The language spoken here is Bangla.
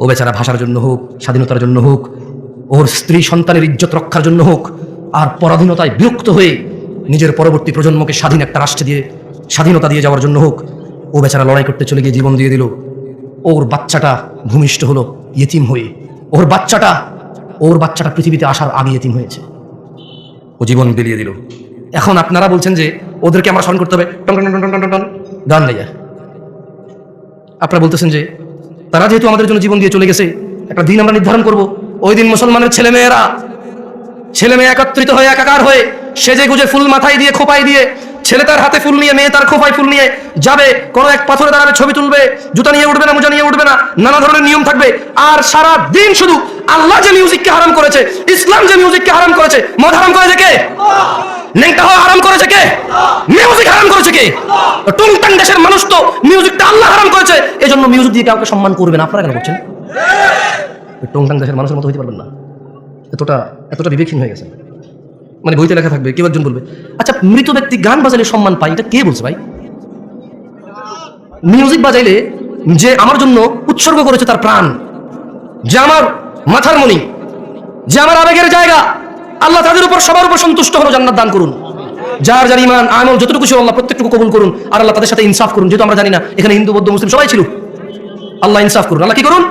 ও বেচারা ভাষার জন্য হোক, স্বাধীনতার জন্য হোক, ওর স্ত্রী সন্তানের ইজ্জত রক্ষার জন্য হোক, আর পরাধীনতায় বিরক্ত হয়ে নিজের পরবর্তী প্রজন্মকে স্বাধীন একটা রাষ্ট্র দিয়ে, স্বাধীনতা দিয়ে যাওয়ার জন্য হোক, ও বেচারা লড়াই করতে চলে গিয়ে জীবন দিয়ে দিল। ওর বাচ্চাটা ভূমিষ্ঠ হলো, ইয়েতিম হয়ে। ওর বাচ্চাটা ওর বাচ্চাটা পৃথিবীতে আসার আগে ইয়েতিম হয়েছে। ও জীবন বিলিয়ে দিল। এখন আপনারা বলছেন যে ওদেরকে আমরা স্মরণ করতে হবে। টন টন টন টন টন গান আপনারা বলতেছেন যে তারা যেহেতু আমাদের জন্য জীবন দিয়ে চলে গেছে, একটা দিন আমরা নির্ধারণ করব। ওই দিন মুসলমানের ছেলে মেয়েরা ছেলে মেয়ে একত্রিত হয়ে, একাকার হয়ে সেজে গুজে ফুল মাথায় দিয়ে, খোপায় দিয়ে, ছেলে তার হাতে ফুল নিয়ে, মেয়ে তার খোপায় ফুল নিয়ে যাবে, কোনো এক পাথরে দাঁড়াবে, ছবি তুলবে, জুতা নিয়ে উঠবে না, মোজা নিয়ে উঠবে না, নানা ধরনের নিয়ম থাকবে। আর সারা দিন শুধু আল্লাহ যে মিউজিককে হারাম করেছে, ইসলাম যে মিউজিককে হারাম করেছে, মদ হারাম করেছে কে? মানে আচ্ছা মৃত ব্যক্তি গান বাজাইলে সম্মান পায়? এটা কে বলছে ভাই? মিউজিক বাজাইলে যে আমার জন্য উৎসর্গ করেছে তার প্রাণ, যে আমার মাথার মণি, যে আমার আবেগের জায়গা আল্লাহ তাদের উপর সবার উপর সন্তুষ্ট হলো, জান্নাত দান করুন। যার যার ইমান আমল, যতটুকু ছিল আল্লাহ প্রত্যেকটুকু কবুল করুন, আর আল্লাহ তাদের সাথে ইনসাফ করুন। যেহেতু আমরা জানি না, এখানে হিন্দু, বৌদ্ধ, মুসলিম সবাই ছিল। আল্লাহ ইনসাফ করুন। আল্লাহ কি করুন?